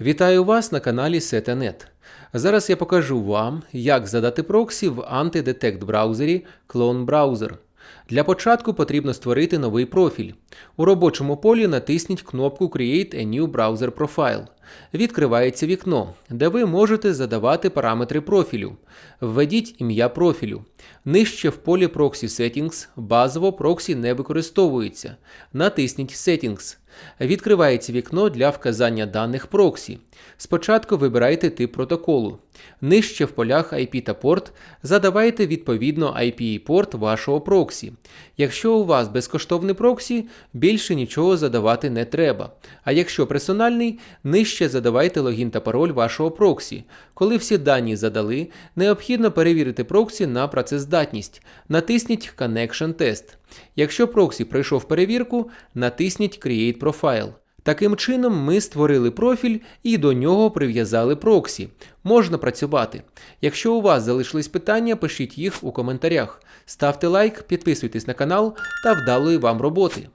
Вітаю вас на каналі Setanet. Зараз я покажу вам, як задати проксі в антидетект браузері Clone Browser. Для початку потрібно створити новий профіль. У робочому полі натисніть кнопку Create a new browser profile. Відкривається вікно, де ви можете задавати параметри профілю. Введіть ім'я профілю. Нижче в полі Proxy Settings базово проксі не використовується. Натисніть Settings. Відкривається вікно для вказання даних проксі. Спочатку вибирайте тип протоколу. Нижче в полях IP та порт задавайте відповідно IP і порт вашого проксі. Якщо у вас безкоштовний проксі, більше нічого задавати не треба. А якщо персональний, нижче задавайте логін та пароль вашого проксі. Коли всі дані задали, необхідно перевірити проксі на працездатність. Натисніть Connection Test. Якщо проксі пройшов перевірку, натисніть Create Profile. Таким чином, ми створили профіль і до нього прив'язали проксі. Можна працювати. Якщо у вас залишились питання, пишіть їх у коментарях. Ставте лайк, підписуйтесь на канал та вдалої вам роботи.